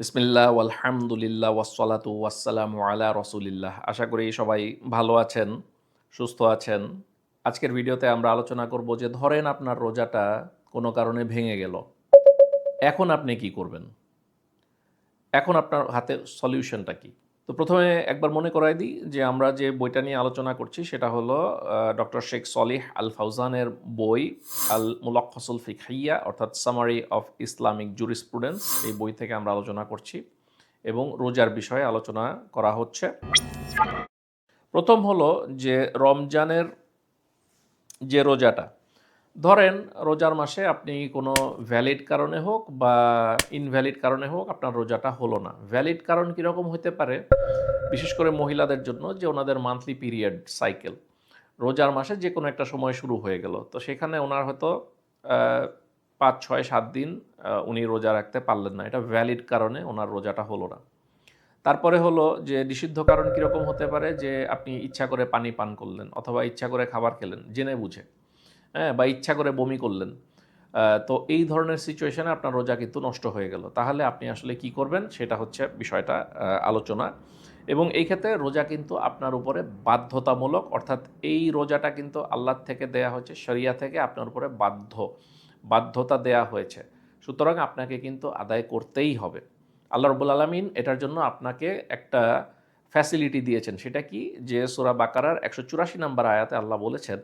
বিসমিল্লাহ আলহামদুলিল্লাহ ওয়াসালাতু ওয়াসালাম আলা রসুলিল্লাহ। আশা করি সবাই ভালো আছেন, সুস্থ আছেন। আজকের ভিডিওতে আমরা আলোচনা করব যে ধরেন আপনার রোজাটা কোনো কারণে ভেঙে গেল। এখন আপনি কি করবেন? এখন আপনার হাতে সলিউশনটা কি? তো প্রথমে একবার মনে করাই দিই যে আমরা যে বইটা নিয়ে আলোচনা করছি, সেটা হলো ডক্টর শেখ সলিহ আল ফাউজানের বই আল মুলক্ষসুল ফিকহাইয়া অর্থাৎ সামারি অফ ইসলামিক জুরিসপ্রুডেন্স। এই বই থেকে আমরা আলোচনা করছি এবং রোজার বিষয়ে আলোচনা করা হচ্ছে। প্রথম হলো যে রমজানের যে রোজাটা ধরেন রোজার মাসে আপনি কোনো ভ্যালিড কারণে হোক বা ইনভ্যালিড কারণে হোক আপনার রোজাটা হলো না। ভ্যালিড কারণ কীরকম হতে পারে? বিশেষ করে মহিলাদের জন্য যে ওনাদের মান্থলি পিরিয়ড সাইকেল রোজার মাসে যে কোনো একটা সময় শুরু হয়ে গেল। তো সেখানে ওনার হয়তো পাঁচ, ছয়, সাত দিন উনি রোজা রাখতে পারলেন না। এটা ভ্যালিড কারণে ওনার রোজাটা হলো না। তারপরে হলো যে নিষিদ্ধ কারণ কীরকম হতে পারে? যে আপনি ইচ্ছা করে পানি পান করলেন অথবা ইচ্ছা করে খাবার খেলেন, জেনে বুঝে। হ্যাঁ বা ইচ্ছা করে বমি করলেন। তো এই ধরনের সিচুয়েশানে আপনার রোজা কিন্তু নষ্ট হয়ে গেল। তাহলে আপনি আসলে কি করবেন? সেটা হচ্ছে বিষয়টা আলোচনা। এবং এই ক্ষেত্রে রোজা কিন্তু আপনার উপরে বাধ্যতামূলক, অর্থাৎ এই রোজাটা কিন্তু আল্লাহর থেকে দেয়া হয়েছে, শরিয়া থেকে আপনার উপরে বাধ্য, বাধ্যতা দেয়া হয়েছে। সুতরাং আপনাকে কিন্তু আদায় করতেই হবে। আল্লাহ রবুল আলমিন এটার জন্য আপনাকে একটা ফ্যাসিলিটি দিয়েছেন। সেটা কি? যে সুরা বাকারার একশো চুরাশি নাম্বার আয়াতে আল্লাহ বলেছেন,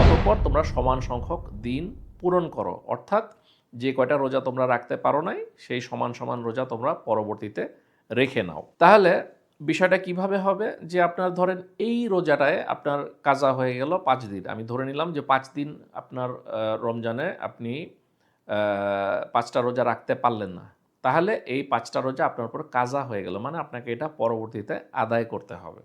অতঃপর তোমরা সমান সংখ্যক দিন পূরণ করো। অর্থাৎ যে কয়টা রোজা তোমরা রাখতে পারো নাই, সেই সমান সমান রোজা তোমরা পরবর্তীতে রেখে নাও। তাহলে বিষয়টা কীভাবে হবে? যে আপনার ধরেন এই রোজাটায় আপনার কাজা হয়ে গেল পাঁচ দিন। আমি ধরে নিলাম যে পাঁচ দিন আপনার রমজানে আপনি পাঁচটা রোজা রাখতে পারলেন না। তাহলে এই পাঁচটা রোজা আপনার উপর কাজা হয়ে গেল। মানে আপনাকে এটা পরবর্তীতে আদায় করতে হবে।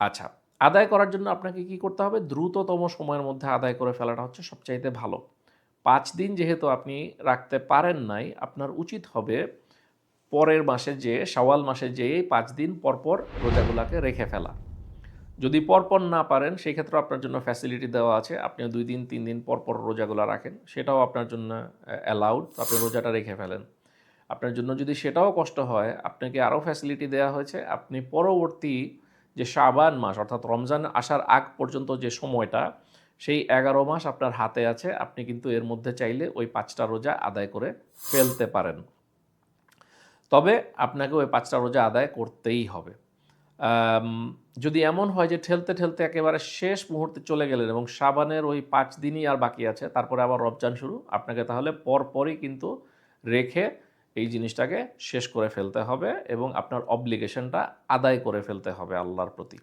আচ্ছা আদায় করার জন্য আপনাকে কি করতে হবে? দ্রুততম সময়ের মধ্যে আদায় করে ফেলাটা হচ্ছে সবচাইতে ভালো। পাঁচ দিন যেহেতু আপনি রাখতে পারেন নাই, আপনার উচিত হবে পরের মাসে যে সওয়াল মাসে যে পাঁচ দিন পরপর রোজাগুলাকে রেখে ফেলা। যদি পরপর না পারেন সেই ক্ষেত্রে আপনার জন্য ফ্যাসিলিটি দেওয়া আছে। আপনি দুই দিন, তিন দিন পরপর রোজাগুলো রাখেন। সেটাও আপনার জন্য অ্যালাউড আপনি রোজাটা রেখে ফেলেন। আপনার জন্য যদি সেটাও কষ্ট হয়, আপনাকে আরও ফ্যাসিলিটি দেওয়া হয়েছে। আপনি পরবর্তী যে শাবান মাস, অর্থাৎ রমজান আসার আগ পর্যন্ত যে সময়টা, সেই এগারো মাস আপনার হাতে আছে। আপনি কিন্তু এর মধ্যে চাইলে ওই পাঁচটা রোজা আদায় করে ফেলতে পারেন। তবে আপনাকে ওই পাঁচটা রোজা আদায় করতেই হবে। যদি এমন হয় যে ঠেলতে ঠেলতে একেবারে শেষ মুহূর্তে চলে গেলেন এবং সাবানের ওই পাঁচ দিনই আর বাকি আছে, তারপরে আবার রমজান শুরু, আপনাকে তাহলে পরপরই কিন্তু রেখে এই জিনিসটাকে শেষ করে ফেলতে হবে এবং আপনার অব্লিগেশনটা আদায় করে ফেলতে হবে আল্লাহর প্রতি।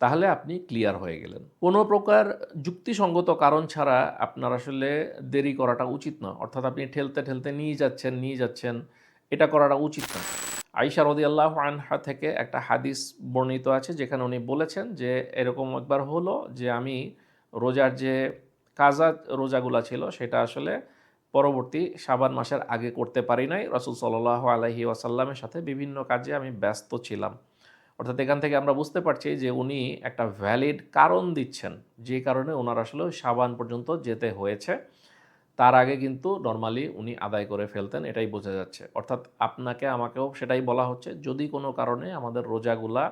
তাহলে আপনি ক্লিয়ার হয়ে গেলেন। কোনো প্রকার যুক্তিসঙ্গত কারণ ছাড়া আপনার আসলে দেরি করাটা উচিত না। অর্থাৎ আপনি ঠেলতে ঠেলতে নিয়ে যাচ্ছেন নিয়ে যাচ্ছেন, এটা করাটা উচিত না। আইসা রদি আল্লাহ আনহা থেকে একটা হাদিস বর্ণিত আছে যেখানে উনি বলেছেন যে, এরকম একবার হলো যে আমি রোজার যে কাজা রোজাগুলা ছিল, সেটা আসলে পরবর্তী সাবান মাসের আগে করতে পারি নাই। রসুল সাল্লাহ আলহি ওয়াসাল্লামের সাথে বিভিন্ন কাজে আমি ব্যস্ত ছিলাম। অর্থাৎ এখান থেকে আমরা বুঝতে পারছি যে উনি একটা ভ্যালিড কারণ দিচ্ছেন, যে কারণে ওনার আসলে সাবান পর্যন্ত যেতে হয়েছে। তার আগে কিন্তু নর্মালি উনি আদায় করে ফেলতেন, এটাই বোঝা যাচ্ছে। অর্থাৎ আপনাকে আমাকেও সেটাই বলা হচ্ছে, যদি কোনো কারণে আমাদের রোজাগুলা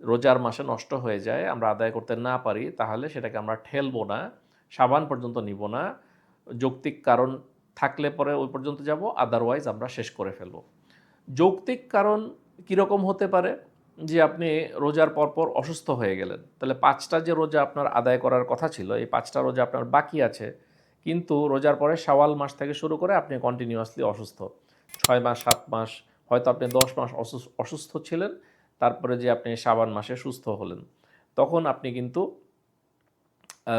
রোজার মাসে নষ্ট হয়ে যায়, আমরা আদায় করতে না পারি, তাহলে সেটাকে আমরা ঠেলবো না সাবান পর্যন্ত নিব না। যৌক্তিক কারণ থাকলে পরে ওই পর্যন্ত যাব আদারওয়াইজ আমরা শেষ করে ফেলব। যৌক্তিক কারণ কীরকম হতে পারে যে আপনি রোজার পরপর অসুস্থ হয়ে গেলেন? তাহলে পাঁচটা যে রোজা আপনার আদায় করার কথা ছিল, এই পাঁচটা রোজা আপনার বাকি আছে, কিন্তু রোজার পরে শাওয়াল মাস থেকে শুরু করে আপনি কন্টিনিউয়াসলি অসুস্থ। ছয় মাস, সাত মাস, হয়তো আপনি দশ মাস অসুস- অসুস্থ ছিলেন, তারপরে যে আপনি সাবান মাসে সুস্থ হলেন। তখন আপনি কিন্তু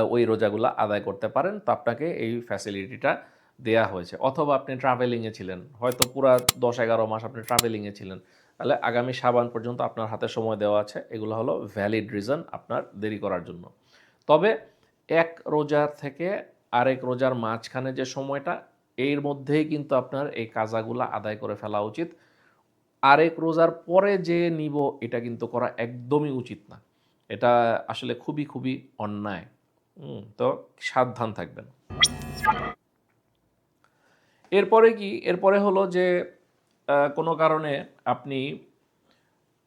ওই রোজাগুলো আদায় করতে পারেন। তো আপনাকে এই ফ্যাসিলিটিটা দেয়া হয়েছে। অথবা আপনি ট্রাভেলিংয়ে ছিলেন। হয়তো পুরা দশ এগারো মাস আপনি ট্রাভেলিংয়ে ছিলেন। তাহলে আগামী সাবান পর্যন্ত আপনার হাতে সময় দেওয়া আছে। এগুলো হলো ভ্যালিড রিজন আপনার দেরি করার জন্য। তবে এক রোজার থেকে আরেক রোজার মাঝখানে যে সময়টা, এর মধ্যেই কিন্তু আপনার এই কাজাগুলো আদায় করে ফেলা উচিত। আরেক রোজার পরে যে নিব, এটা কিন্তু করা একদমই উচিত না। এটা আসলে খুবই খুবই অন্যায়। তো সাবধান থাকবেন। এরপরে কি? এরপরে হলো যে কোনো কারণে আপনি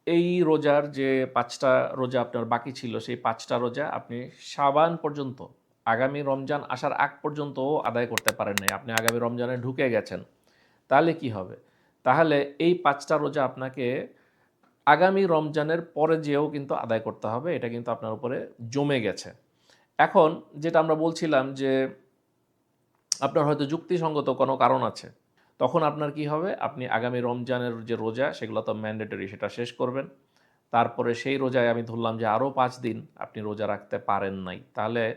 এই রোজার যে পাঁচটা রোজা আপনার বাকি ছিল, সেই পাঁচটা রোজা আপনি সাবান পর্যন্ত, আগামী রমজান আসার আগ পর্যন্ত আদায় করতে পারেন নাই। আপনি আগামী রমজানে ঢুকে গেছেন। তাহলে কি হবে? তাহলে এই পাঁচটা রোজা আপনাকে আগামী রমজানের পরে যেও কিন্তু আদায় করতে হবে। এটা কিন্তু আপনার উপরে জমে গেছে। এখন যেটা আমরা বলছিলাম যে আপনার হয়তো যুক্তিসঙ্গত কোনো কারণ আছে। তখন আপনার কি হবে? আপনি আগামী রমজানের যে রোজা, সেগুলো তো ম্যান্ডেটরি সেটা শেষ করবেন। তারপরে সেই রোজায় আমি ধরলাম যে আরও পাঁচ দিন আপনি রোজা রাখতে পারেন নাই। তাহলে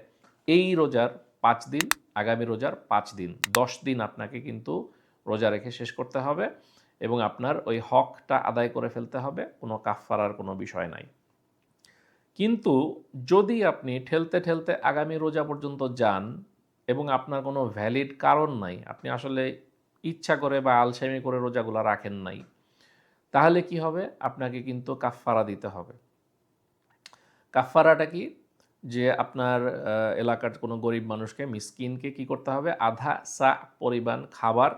এই রোজার পাঁচ দিন, আগামী রোজার পাঁচ দিন, দশ দিন আপনাকে কিন্তু রোজা রেখে শেষ করতে হবে এবং আপনার ওই হকটা আদায় করে ফেলতে হবে, কোনো কাফফারার কোনো বিষয় নাই। কিন্তু যদি আপনি ঠেলতে ঠেলতে আগামী রোজা পর্যন্ত যান এবং আপনার কোনো ভ্যালিড কারণ নাই। আপনি আসলে ইচ্ছা করে বা আলসেমি করে রোজাগুলো রাখেন নাই। তাহলে কি হবে? আপনাকে কিন্তু কাফফারা দিতে হবে। কাফফারাটা কি? যে আপনার এলাকার কোনো গরিব মানুষকে, মিসকিনকে কি করতে হবে? আধা সা পরিমাণ খাবার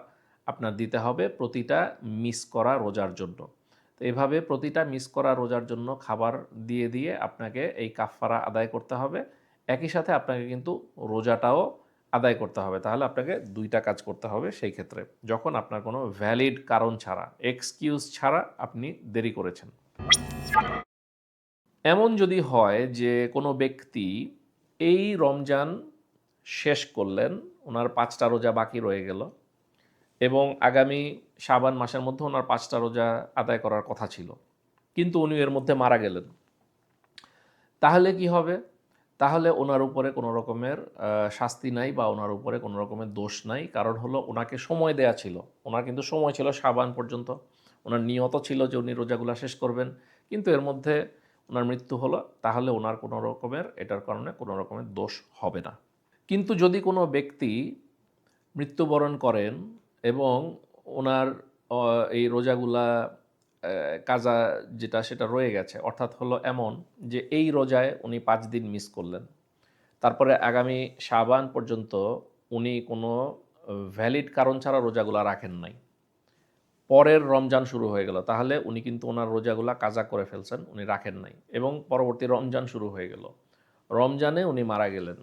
আপনার দিতে হবে প্রতিটা মিস করা রোজার জন্য। তো এভাবে প্রতিটা মিস করা রোজার জন্য খাবার দিয়ে দিয়ে আপনাকে এই কাফফারা আদায় করতে হবে। একই সাথে আপনাকে কিন্তু রোজাটাও আদায় করতে হবে, তাহলে আপনাকে দুইটা কাজ করতে হবে সেই ক্ষেত্রে। যখন আপনার কোনো ভ্যালিড কারণ ছাড়া এক্সকিউজ ছাড়া আপনি দেরি করেছেন। এমন যদি হয় যে কোনো ব্যক্তি এই রমজান শেষ করলেন, ওনার পাঁচটা রোজা বাকি রয়ে গেল এবং আগামী শাবান মাসের মধ্যে ওনার পাঁচটা রোজা আদায় করার কথা ছিল, কিন্তু উনি এর মধ্যে মারা গেলেন, তাহলে কি হবে? তাহলে ওনার উপরে কোনো রকমের শাস্তি নাই বা ওনার উপরে কোনো রকমের দোষ নাই। কারণ হলো ওনাকে সময় দেয়া ছিল। ওনার কিন্তু সময় ছিল সাবান পর্যন্ত। ওনার নিয়ত ছিল যে উনি রোজাগুলা শেষ করবেন। কিন্তু এর মধ্যে ওনার মৃত্যু হলো, তাহলে ওনার কোনো রকমের, এটার কারণে কোনো রকমের দোষ হবে না। কিন্তু যদি কোনো ব্যক্তি মৃত্যুবরণ করেন এবং ওনার এই রোজাগুলা কাজা যেটা সেটা রয়ে গেছে। অর্থাৎ হলো এমন যে এই রোজায় উনি পাঁচ দিন মিস করলেন। তারপরে আগামী সাবান পর্যন্ত উনি কোনো ভ্যালিড কারণ ছাড়া রোজাগুলা রাখেন নাই। পরের রমজান শুরু হয়ে গেল। তাহলে উনি কিন্তু ওনার রোজাগুলা কাজা করে ফেলছেন, উনি রাখেন নাই এবং পরবর্তী রমজান শুরু হয়ে গেল। রমজানে উনি মারা গেলেন।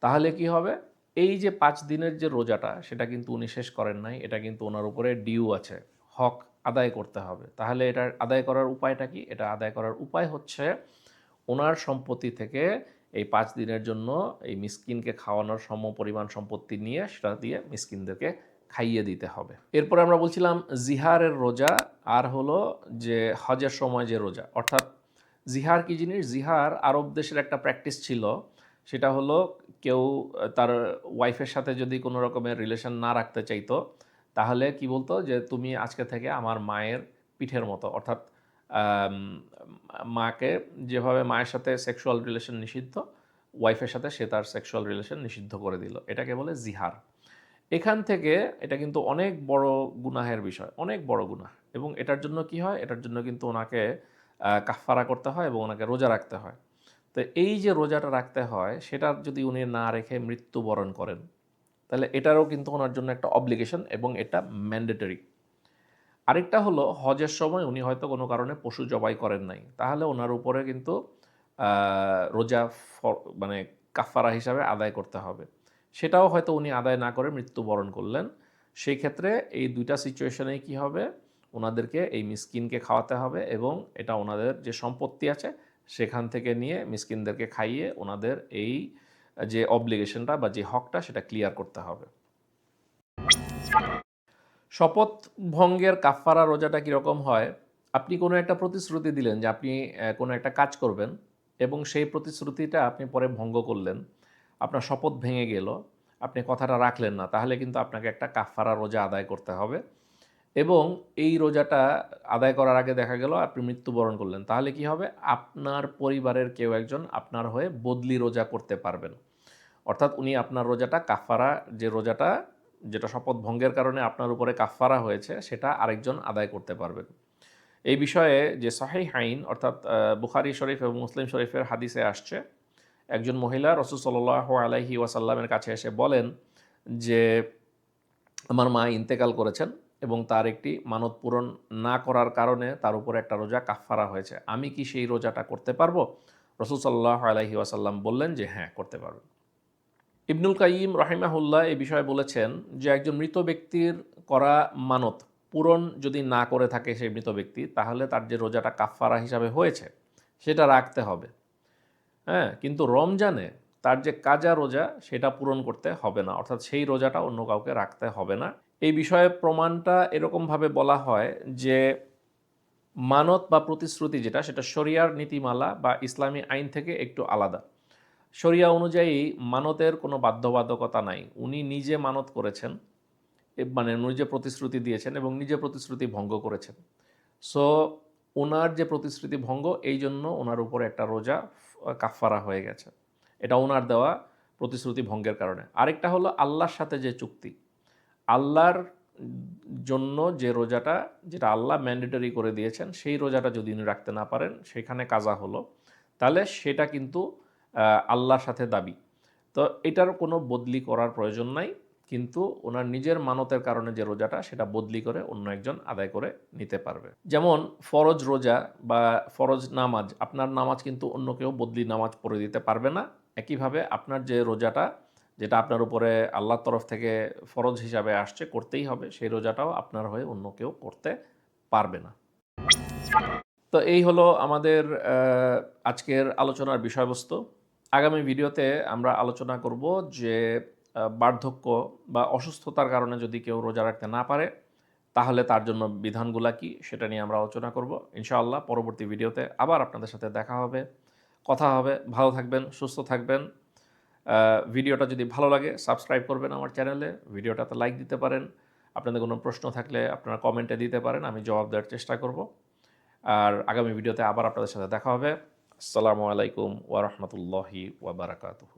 তাহলে কি হবে? এই যে পাঁচ দিনের যে রোজাটা, সেটা কিন্তু উনি শেষ করেন নাই। এটা কিন্তু ওনার উপরে ডিউ আছে। হক আদায় করতে হবে। তাহলে এটা আদায় করার উপায়টা কি? এটা আদায় করার উপায় হচ্ছে ওনার সম্পত্তি থেকে এই পাঁচ দিনের জন্য এই মিসকিনকে খাওয়ানোর সম পরিমাণ সম্পত্তি নিয়ে সেটা দিয়ে মিসকিনদেরকে খাইয়ে দিতে হবে। এরপরে আমরা বলছিলাম জিহারের রোজা, আর হলো যে হজের সময় যে রোজা। অর্থাৎ জিহার কি জিনিস? জিহার আরব দেশের একটা প্র্যাকটিস ছিল। সেটা হলো কেউ তার ওয়াইফের সাথে যদি কোনো রকমের রিলেশন না রাখতে চাইতো তাহলে কি বলতো যে তুমি আজকে থেকে আমার মায়ের পিঠের মতো অর্থাৎ মাকে যেভাবে মায়ের সাথে সেক্সুয়াল রিলেশন নিষিদ্ধ ওয়াইফের সাথে সে তার সেক্সুয়াল রিলেশন নিষিদ্ধ করে দিল। এটাকে বলে জিহার। এখান থেকে এটা কিন্তু অনেক বড় গুনাহের বিষয় অনেক বড় গুনাহ। এবং এটার জন্য কি হয়? এটার জন্য কিন্তু ওনাকে আহ, কাফফারা করতে হয় এবং ওনাকে রোজা রাখতে হয়। তো এই যে রোজাটা রাখতে হয় সেটা যদি উনি না রেখে মৃত্যুবরণ করেন তাহলে এটারও কিন্তু ওনার জন্য একটা অব্লিগেশন এবং এটা ম্যান্ডেটরি আরেকটা হলো হজের সময় উনি হয়তো কোনো কারণে পশু জবাই করেন নাই। তাহলে ওনার উপরে কিন্তু রোজা মানে কাফারা হিসাবে আদায় করতে হবে। সেটাও হয়তো উনি আদায় না করে মৃত্যুবরণ করলেন। সেই ক্ষেত্রে এই দুইটা সিচুয়েশনে কি হবে? ওনাদেরকে এই মিসকিনকে খাওয়াতে হবে এবং এটা ওনাদের যে সম্পত্তি আছে, সেখান থেকে নিয়ে মিসকিনদেরকে খাইয়ে ওনাদের এই যে অব্লিগেশনটা বা যে হকটা সেটা ক্লিয়ার করতে হবে। শপথ ভঙ্গের কাফফারা রোজাটা কীরকম হয়? আপনি কোনো একটা প্রতিশ্রুতি দিলেন যে আপনি কোনো একটা কাজ করবেন এবং সেই প্রতিশ্রুতিটা আপনি পরে ভঙ্গ করলেন। আপনার শপথ ভেঙে গেল, আপনি কথাটা রাখলেন না, তাহলে কিন্তু আপনাকে একটা কাফফারা রোজা আদায় করতে হবে। এবং এই রোজাটা আদায় করার আগে দেখা গেল আপনি মৃত্যুবরণ করলেন। তাহলে কি হবে? আপনার পরিবারের কেউ একজন আপনার হয়ে বদলি রোজা করতে পারবেন। অর্থাৎ উনি আপনার রোজাটা কাফারা যে রোজাটা, যেটা শপথ ভঙ্গের কারণে আপনার উপরে কাফারা হয়েছে, সেটা আরেকজন আদায় করতে পারবেন। এই বিষয়ে যে সাহি হাইন অর্থাৎ বুখারি শরীফ এবং মুসলিম শরীফের হাদিসে আসছে, একজন মহিলা রসুল সাল্লাহ আলাইহি ওয়াসাল্লামের কাছে এসে বলেন যে, আমার মা ইন্তেকাল করেছেন এবং তার একটি মানত পূরণ না করার কারণে তার উপরে একটা রোজা কাফফারা হয়েছে। আমি কি সেই রোজাটা করতে পারব? রসুল সাল্লাহ আলাইহি ওয়াসাল্লাম বললেন যে হ্যাঁ করতে পারবেন। ইবনুল কাইম রাহিমাহুল্লাহ এই বিষয়ে বলেছেন যে, একজন মৃত ব্যক্তির করা মানত পূরণ যদি না করে থাকে সেই মৃত ব্যক্তি, তাহলে তার যে রোজাটা কাফফারা হিসাবে হয়েছে, সেটা রাখতে হবে। হ্যাঁ কিন্তু রমজানে তার যে কাজা রোজা, সেটা পূরণ করতে হবে না। অর্থাৎ সেই রোজাটা অন্য কাউকে রাখতে হবে না। এই বিষয়ে প্রমাণটা এরকমভাবে বলা হয় যে মানত বা প্রতিশ্রুতি যেটা, সেটা শরিয়ার নীতিমালা বা ইসলামী আইন থেকে একটু আলাদা। শরিয়া অনুযায়ী মানতের কোনো বাধ্যবাধকতা নাই। উনি নিজে মানত করেছেন মানে নিজে প্রতিশ্রুতি দিয়েছেন এবং নিজে প্রতিশ্রুতি ভঙ্গ করেছেন। সো ওনার যে প্রতিশ্রুতি ভঙ্গ, এই জন্য ওনার উপরে একটা রোজা কাফারা হয়ে গেছে। এটা ওনার দেওয়া প্রতিশ্রুতি ভঙ্গের কারণে। আরেকটা হলো আল্লাহর সাথে যে চুক্তি। আল্লাহর জন্য যে রোজাটা, যেটা আল্লাহ ম্যান্ডেটরি করে দিয়েছেন, সেই রোজাটা যদি উনি রাখতে না পারেন, সেখানে কাজা হলো। তাহলে সেটা কিন্তু আল্লাহর সাথে দাবি। তো এটার কোনো বদলি করার প্রয়োজন নাই, কিন্তু ওনার নিজের মানতের কারণে যে রোজাটা, সেটা বদলি করে অন্য একজন আদায় করে নিতে পারবে। যেমন ফরজ রোজা বা ফরজ নামাজ, আপনার নামাজ কিন্তু অন্য কেউ বদলি নামাজ পড়ে দিতে পারবে না। একইভাবে আপনার যে রোজাটা যেটা আপনার উপরে আল্লাহর তরফ থেকে ফরজ হিসাবে আসছে, করতেই হবে। সেই রোজাটাও আপনার হয়ে অন্য কেউ করতে পারবে না। তো এই হলো আমাদের আজকের আলোচনার বিষয়বস্তু। আগামী ভিডিওতে আমরা আলোচনা করব যে বার্ধক্য বা অসুস্থতার কারণে যদি কেউ রোজা রাখতে না পারে, তাহলে তার জন্য বিধানগুলা কি সেটা নিয়ে আমরা আলোচনা করব। ইনশাআল্লাহ পরবর্তী ভিডিওতে আবার আপনাদের সাথে দেখা হবে, কথা হবে। ভালো থাকবেন, সুস্থ থাকবেন। ভিডিওটা যদি ভালো লাগে সাবস্ক্রাইব করবেন আমার চ্যানেলে ভিডিওটাতে লাইক দিতে পারেন। আপনাদের কোনো প্রশ্ন থাকলে আপনারা কমেন্টে দিতে পারেন, আমি জবাব দেওয়ার চেষ্টা করব। আর আগামী ভিডিওতে আবার আপনাদের সাথে দেখা হবে। আসসালামু আলাইকুম ওয়ারহমতুল্লাহি ওয়াবারাকাতুহু ওয়া বারাকাতুহু।